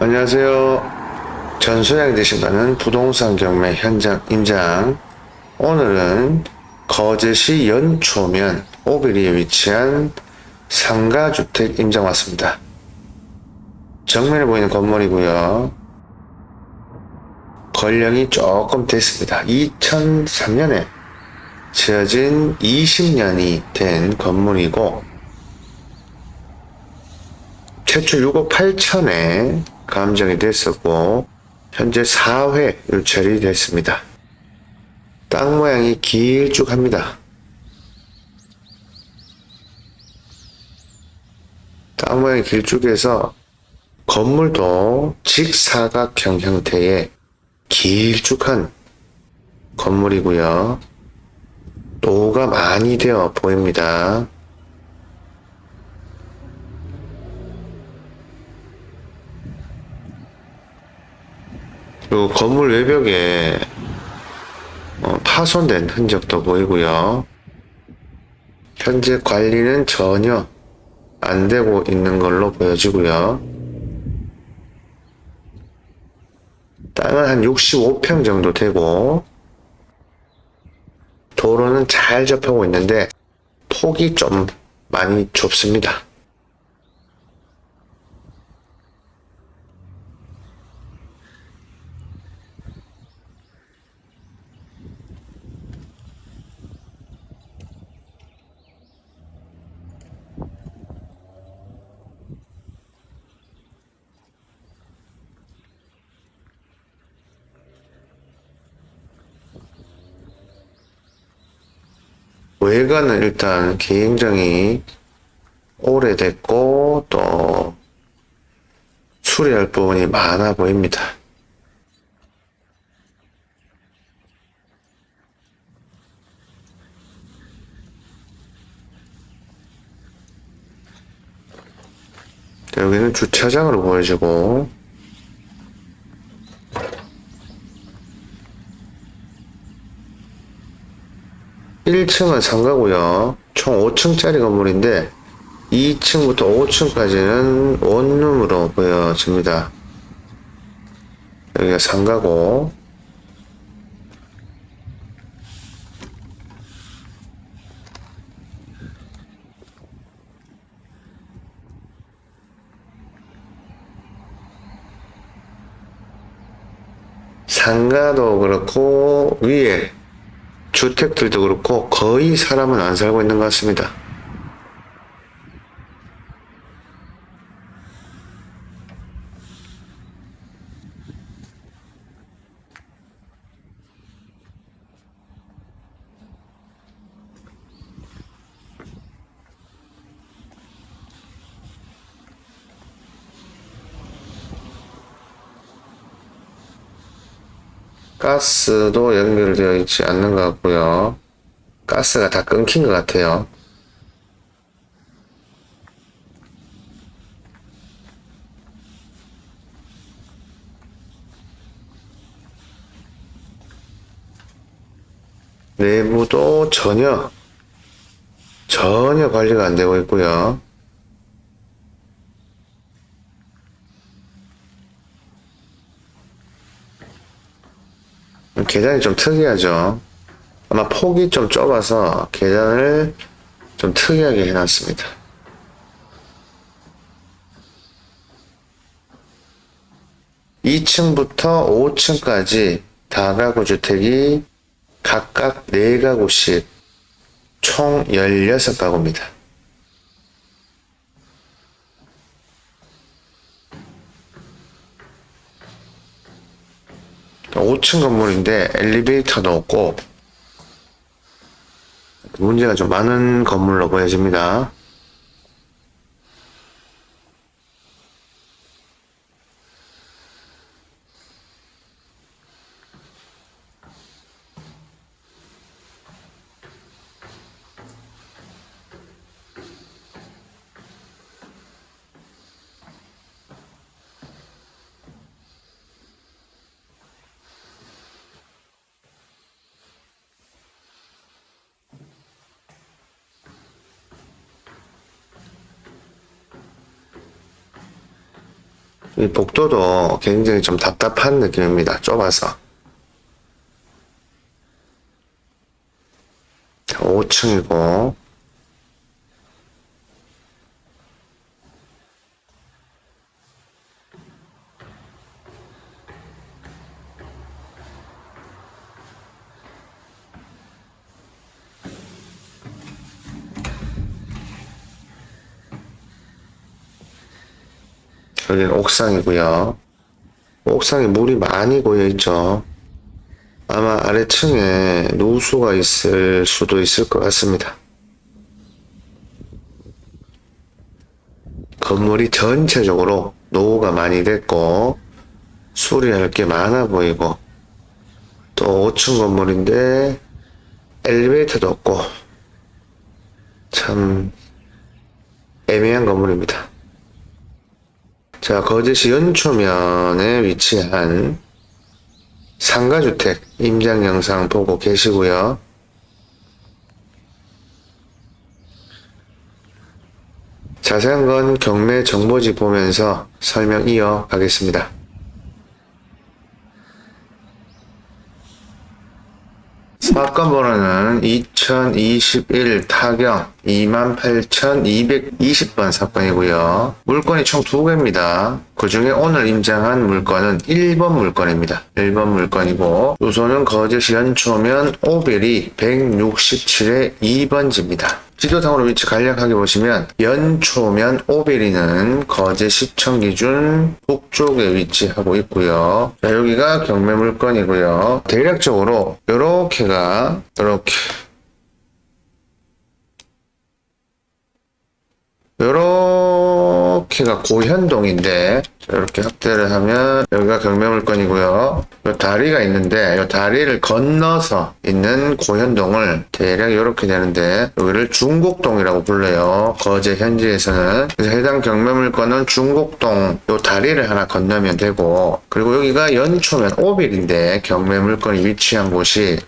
안녕하세요. 전소양이 되신다는 부동산 경매 현장 임장. 오늘은 거제시 연초면 오비리에 위치한 상가주택 임장 왔습니다. 정면에 보이는 건물이고요. 건령이 조금 됐습니다. 2003년에 지어진 20년이 된 건물이고 최초 6억 8천에 감정이 됐었고 현재 4회 유찰이 됐습니다. 땅 모양이 길쭉합니다. 땅 모양이 길쭉해서 건물도 직사각형 형태의 길쭉한 건물이고요. 노가 많이 되어 보입니다. 그리고 건물 외벽에 어, 파손된 흔적도 보이고요. 현재 관리는 전혀 안 되고 있는 걸로 보여지고요. 땅은 한 65평 정도 되고 도로는 잘 접하고 있는데 폭이 좀 많이 좁습니다. 외관은 일단 굉장히 오래됐고 또 수리할 부분이 많아 보입니다. 여기는 주차장으로 보여지고 1층은 상가고요. 총 5층짜리 건물인데 2층부터 5층까지는 원룸으로 보여집니다. 여기가 상가고 상가도 그렇고 위에 주택들도 그렇고 거의 사람은 안 살고 있는 것 같습니다. 가스도 연결되어 있지 않는 것 같고요. 가스가 다 끊긴 것 같아요. 내부도 전혀 전혀 관리가 안 되고 있고요. 계단이 좀 특이하죠. 아마 폭이 좀 좁아서 계단을 좀 특이하게 해놨습니다. (2층부터) (5층까지) 다가구 주택이 각각 4가구씩 총 16가구입니다. 5층 건물인데 엘리베이터도 없고 문제가 좀 많은 건물로 보여집니다. 이 복도도 굉장히 좀 답답한 느낌입니다. 좁아서. 5층이고, 여기는 옥상이고요. 옥상에 물이 많이 고여 있죠. 아마 아래층에 누수가 있을 수도 있을 것 같습니다. 건물이 전체적으로 노후가 많이 됐고 수리할 게 많아 보이고 또 5층 건물인데 엘리베이터도 없고 참 애매한 건물입니다. 자, 거제시 연초면에 위치한 상가주택 임장 영상 보고 계시고요. 자세한 건 경매 정보지 보면서 설명 이어 가겠습니다. 사건 번호는 2021 타경 28,220번 사건이고요. 물건이 총두 개입니다. 그 중에 오늘 임장한 물건은 1번 물건입니다. 1번 물건이고 주소는 거제시 연초면 오베리 167의 2번지입니다. 지도상으로 위치 간략하게 보시면 연초면 오베리는 거제 시청 기준 북쪽에 위치하고 있고요. 자, 여기가 경매 물건이고요. 대략적으로 요렇게가 요렇게 요렇게가 고현동인데 이렇게 확대를 하면 여기가 경매물건이고요. 요 다리가 있는데 요 다리를 건너서 있는 고현동을 대략 이렇게 되는데 여기를 중곡동이라고 불러요. 거제 현지에서는 그래서 해당 경매물건은 중곡동 요 다리를 하나 건너면 되고 그리고 여기가 연초면 오빌인데 경매물건이 위치한 곳이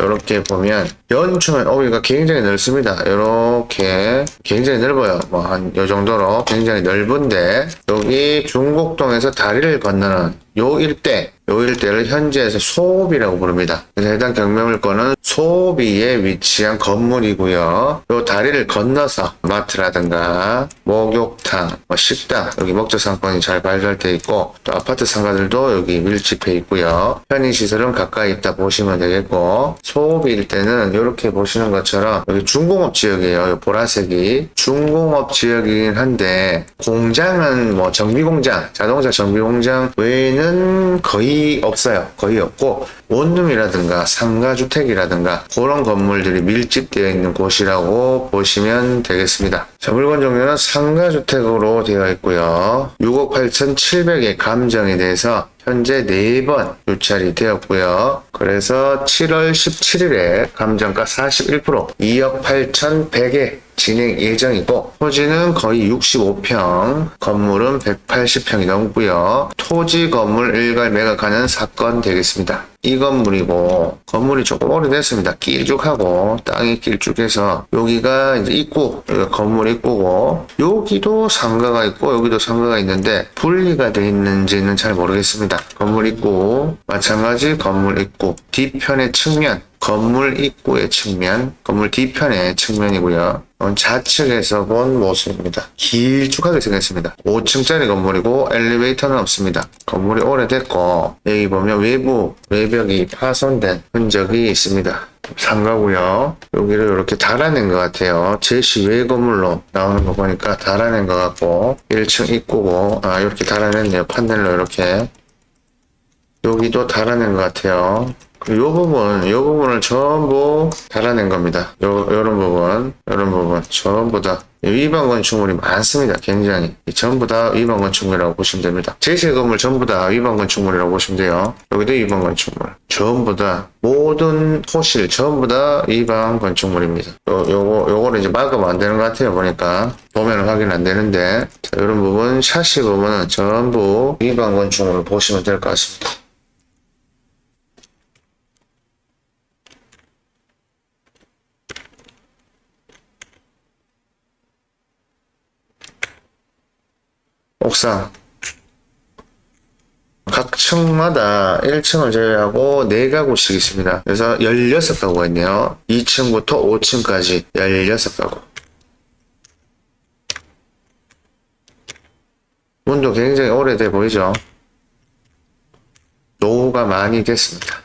이렇게 보면 연초면 오이가 굉장히 넓습니다. 이렇게 굉장히 넓어요. 뭐 한 요 정도로 굉장히 넓은데 여기 중곡동에서 다리를 건너는 요 일대 요 일대를 현지에서 소비라고 부릅니다. 그래서 해당 경매물건은 소비에 위치한 건물이고요. 요 다리를 건너서 마트라든가 목욕탕, 뭐 식당 여기 목적 상권이 잘 발달돼 있고 또 아파트 상가들도 여기 밀집해 있고요. 편의 시설은 가까이 있다 보시면 되겠고 소비 일대는 이렇게 보시는 것처럼 여기 중공업 지역이에요. 요 보라색이 중공업 지역이긴 한데 공장은 뭐 정비 공장, 자동차 정비 공장 외에는 거의 없어요. 거의 없고 원룸이라든가 상가주택이라든가 그런 건물들이 밀집되어 있는 곳이라고 보시면 되겠습니다. 자, 물건 종류는 상가주택으로 되어 있고요. 6억 8,700에 감정이 돼서 현재 4번 유찰이 되었고요. 그래서 7월 17일에 감정가 41% 2억 8,100에 진행 예정이고 토지는 거의 65평, 건물은 180평이 넘고요. 토지 건물 일괄 매각하는 사건 되겠습니다. 이 건물이고 건물이 조금 오래됐습니다. 길쭉하고 땅이 길쭉해서 여기가 이제 입구 여기가 건물 입구고 여기도 상가가 있고 여기도 상가가 있는데 분리가 돼 있는지는 잘 모르겠습니다. 건물 입구 마찬가지 건물 입구 뒤편의 측면 건물 입구의 측면, 건물 뒤편의 측면이고요. 좌측에서 본 모습입니다. 길쭉하게 생겼습니다. 5층짜리 건물이고 엘리베이터는 없습니다. 건물이 오래됐고 여기 보면 외부 외벽이 파손된 흔적이 있습니다. 상가고요. 여기를 이렇게 달아낸 것 같아요. 제시 외 건물로 나오는 거 보니까 달아낸 것 같고 1층 입구고 아 이렇게 달아냈네요. 판넬로 이렇게 여기도 달아낸 것 같아요. 요 부분, 요 부분을 전부 달아낸 겁니다. 요, 요런 부분, 요런 부분, 전부 다. 위반 건축물이 많습니다. 굉장히. 이 전부 다 위반 건축물이라고 보시면 됩니다. 제시 건물 전부 다 위반 건축물이라고 보시면 돼요. 여기도 위반 건축물. 전부 다, 모든 호실 전부 다 위반 건축물입니다. 요, 요거, 요거를 이제 막으면 안 되는 것 같아요. 보니까. 보면 확인 안 되는데. 자, 이런 부분, 샤시 부분은 전부 위반 건축물을 보시면 될 것 같습니다. 옥상. 각 층마다 1층을 제외하고 4가구씩 있습니다. 그래서 16가구가 있네요. 2층부터 5층까지 16가구. 문도 굉장히 오래돼 보이죠? 노후가 많이 됐습니다.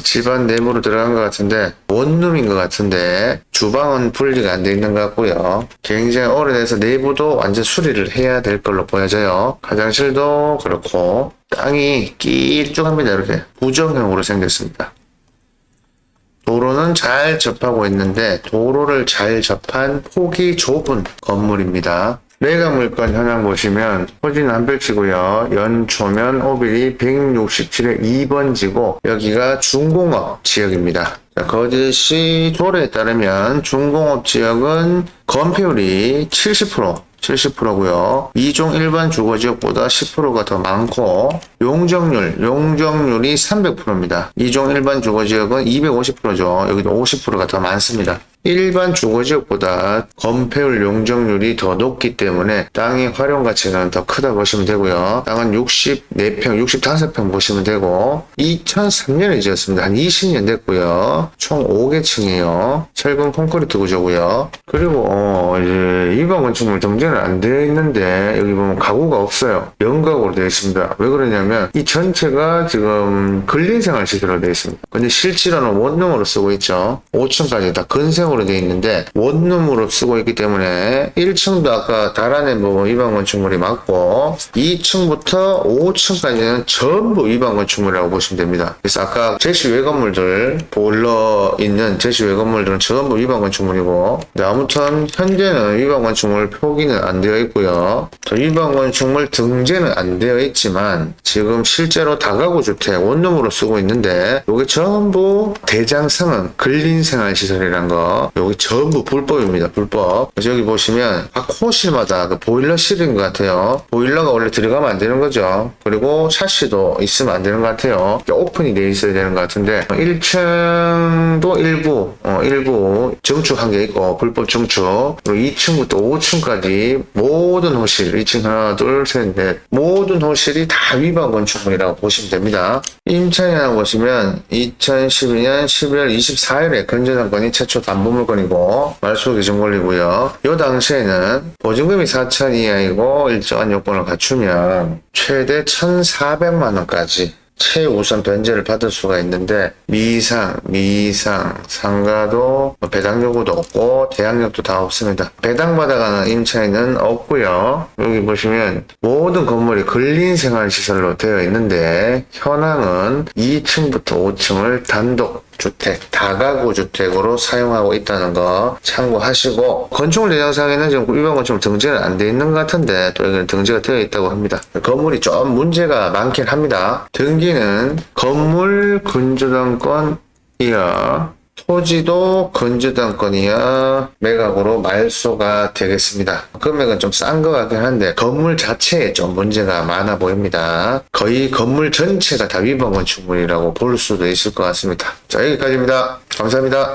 집안 내부로 들어간 것 같은데 원룸인 것 같은데 주방은 분리가 안 돼 있는 것 같고요. 굉장히 오래돼서 내부도 완전 수리를 해야 될 걸로 보여져요. 화장실도 그렇고 땅이 끼쭉합니다. 이렇게 부정형으로 생겼습니다. 도로는 잘 접하고 있는데 도로를 잘 접한 폭이 좁은 건물입니다. 내가 물건 현황 보시면 토지는 한 별치고요. 연초면 오빌이 167의 2번 지고 여기가 중공업 지역입니다. 자, 거제시 조례에 따르면 중공업 지역은 건폐율이 70% 70%고요. 2종 일반 주거 지역보다 10%가 더 많고 용적률, 용적률이 300%입니다. 2종 일반 주거 지역은 250%죠. 여기도 50%가 더 많습니다. 일반 주거 지역보다 건폐율 용적률이 더 높기 때문에 땅의 활용 가치는 더 크다 보시면 되고요. 땅은 64평, 65평 보시면 되고 2003년에 지었습니다. 한 20년 됐고요. 총 5개 층이에요. 철근 콘크리트 구조고요. 그리고 어, 이제 일반 건축물 등재는 안 되어 있는데 여기 보면 가구가 없어요. 연가구로 되어 있습니다. 왜 그러냐면 이 전체가 지금 근린생활 시설로 되어 있습니다. 근데 실제로는 원룸으로 쓰고 있죠. 5층까지 다 근생 으로 되어 있는데 원룸으로 쓰고 있기 때문에 1층도 아까 달안에 뭐 일반 건축물이 맞고 2층부터 5층까지는 전부 일반 건축물이라고 보시면 됩니다. 그래서 아까 제시 외건물들 보일러 있는 제시 외건물들은 전부 일반 건축물이고 아무튼 현재는 일반 건축물 표기는 안 되어 있고요. 또 일반 건축물 등재는 안 되어 있지만 지금 실제로 다가구 주택 원룸으로 쓰고 있는데 이게 전부 대장성은 근린생활시설이란 거 여기 전부 불법입니다. 불법. 그래서 여기 보시면 각 호실마다 그 보일러실인 것 같아요. 보일러가 원래 들어가면 안 되는 거죠. 그리고 샤시도 있으면 안 되는 것 같아요. 오픈이 돼 있어야 되는 것 같은데 1층도 일부 어, 일부 증축한 게 있고 불법 증축 그리고 2층부터 5층까지 모든 호실 2층 하나 둘셋넷 모든 호실이 다 위반 건축물이라고 보시면 됩니다. 임차인이라고 보시면 2012년 11월 24일에 건전한건이 최초 담보 물건이고 말소 기준 권리고요. 이 당시에는 보증금이 4천 이하이고 일정한 요건을 갖추면 최대 1,400만 원까지 최우선 변제를 받을 수가 있는데 미상, 미상, 상가도 뭐 배당 요구도 없고 대항력도 다 없습니다. 배당 받아가는 임차인은 없고요. 여기 보시면 모든 건물이 근린생활시설로 되어 있는데 현황은 2층부터 5층을 단독 주택, 다가구 주택으로 사용하고 있다는 거 참고하시고 건축물 대장상에는 지금 일반 건축물 등재는 안 돼 있는 것 같은데 또 여기는 등재가 되어 있다고 합니다. 건물이 좀 문제가 많긴 합니다. 등기는 건물 근저당권 이하 토지도 건조당권이야 매각으로 말소가 되겠습니다. 금액은 좀 싼 것 같긴 한데 건물 자체에 좀 문제가 많아 보입니다. 거의 건물 전체가 다 위반 건축물이라고 볼 수도 있을 것 같습니다. 자 여기까지입니다. 감사합니다.